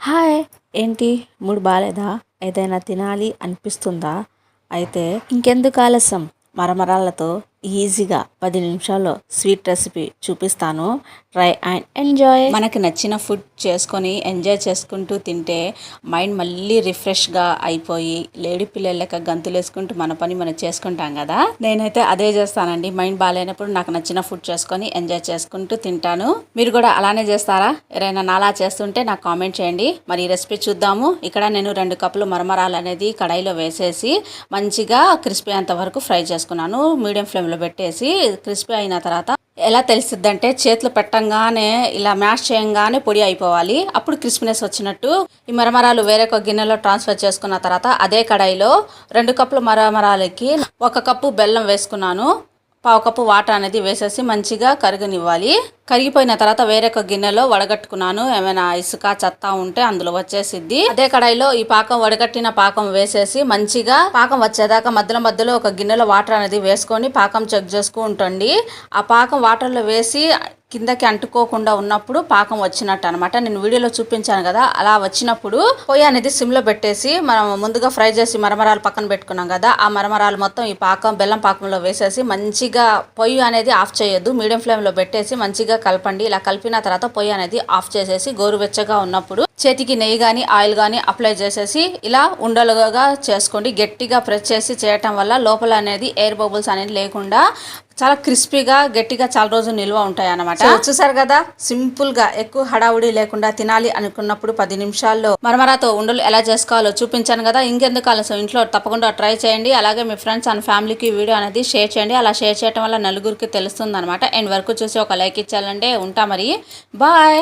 Hi ఏంటి? మూడు బాగాలేదా ఏదైనా తినాలి అనిపిస్తుందా? అయితే ఇంకెందుకు ఆలస్యం? మరమరాలతో ఈజీగా పది నిమిషాల్లో స్వీట్ రెసిపీ చూపిస్తాను. Try and enjoy. మనకి నచ్చిన ఫుడ్ చేసుకొని ఎంజాయ్ చేసుకుంటూ తింటే మైండ్ మళ్ళీ రిఫ్రెష్గా అయిపోయి లేడీ పిల్లల లెక్క గంతులు వేసుకుంటూ మన పని మనం చేసుకుంటాం కదా. నేనైతే అదే చేస్తానండి. మైండ్ బాగాలేనప్పుడు నాకు నచ్చిన ఫుడ్ చేసుకొని ఎంజాయ్ చేసుకుంటూ తింటాను. మీరు కూడా అలానే చేస్తారా? ఎవరైనా నాలా చేస్తుంటే నాకు కామెంట్ చేయండి. మరి ఈ రెసిపీ చూద్దాము. ఇక్కడ నేను రెండు కప్పులు మరమరాలు అనేది కడాయిలో వేసేసి మంచిగా క్రిస్పీ అంత వరకు ఫ్రై చేసుకున్నాను. మీడియం ఫ్లేమ్లో పెట్టేసి క్రిస్పీ అయిన తర్వాత ఎలా తెలుస్తుందంటే చేతులు పెట్టంగానే ఇలా మ్యాష్ చేయంగానే పొడి అయిపోవాలి. అప్పుడు క్రిస్పీనెస్ వచ్చినట్టు ఈ మరమరాలు వేరే ఒక గిన్నెలో ట్రాన్స్ఫర్ చేసుకున్న తర్వాత అదే కడాయిలో రెండు కప్పుల మరమరాలకి ఒక కప్పు బెల్లం వేసుకున్నాను. పావు కప్పు వాటర్ అనేది వేసేసి మంచిగా కరిగినివ్వాలి. కరిగిపోయిన తర్వాత వేరొక గిన్నెలో వడగట్టుకున్నాను. ఏమైనా ఇసుక చెత్త ఉంటే అందులో వచ్చేసిద్ది. అదే కడాయిలో ఈ పాకం వడగట్టిన పాకం వేసేసి మంచిగా పాకం వచ్చేదాకా మధ్యలో మధ్యలో ఒక గిన్నెలో వాటర్ అనేది వేసుకొని పాకం చెక్ చేసుకుంటండి. ఆ పాకం వాటర్లో వేసి కిందకి అంటుకోకుండా ఉన్నప్పుడు పాకం వచ్చినట్టు అనమాట నేను వీడియోలో చూపించాను కదా అలా వచ్చినప్పుడు పొయ్యి అనేది సిమ్లో పెట్టేసి మనం ముందుగా ఫ్రై చేసి మరమరాలు పక్కన పెట్టుకున్నాం కదా ఆ మరమరాలు మొత్తం ఈ పాకం బెల్లం పాకంలో వేసేసి మంచిగా పొయ్యి అనేది ఆఫ్ చేయొద్దు. మీడియం ఫ్లేమ్లో పెట్టేసి మంచిగా కలపండి. ఇలా కలిపిన తర్వాత పొయ్యి అనేది ఆఫ్ చేసేసి గోరువెచ్చగా ఉన్నప్పుడు చేతికి నెయ్యి కానీ ఆయిల్ కానీ అప్లై చేసేసి ఇలా ఉండలుగా చేసుకోండి. గట్టిగా ప్రెస్ చేసి చేయటం వల్ల లోపల అనేది ఎయిర్ బబుల్స్ అనేది లేకుండా చాలా క్రిస్పీగా గట్టిగా చాలా రోజులు నిల్వ ఉంటాయి అనమాట చూసారు కదా సింపుల్గా ఎక్కువ హడావుడి లేకుండా తినాలి అనుకున్నప్పుడు పది నిమిషాల్లో మరమరాతో ఉండలు ఎలా చేసుకోవాలో చూపించాను కదా ఇంకెందుకు ఆలస్యం? ఇంట్లో తప్పకుండా ట్రై చేయండి. అలాగే మీ ఫ్రెండ్స్ అండ్ ఫ్యామిలీకి వీడియో అనేది షేర్ చేయండి. అలా షేర్ చేయడం వల్ల నలుగురికి తెలుస్తుంది అనమాట అండ్ వరకు చూసి ఒక లైక్ ఇచ్చాలంటే ఉంటా మరి. బాయ్!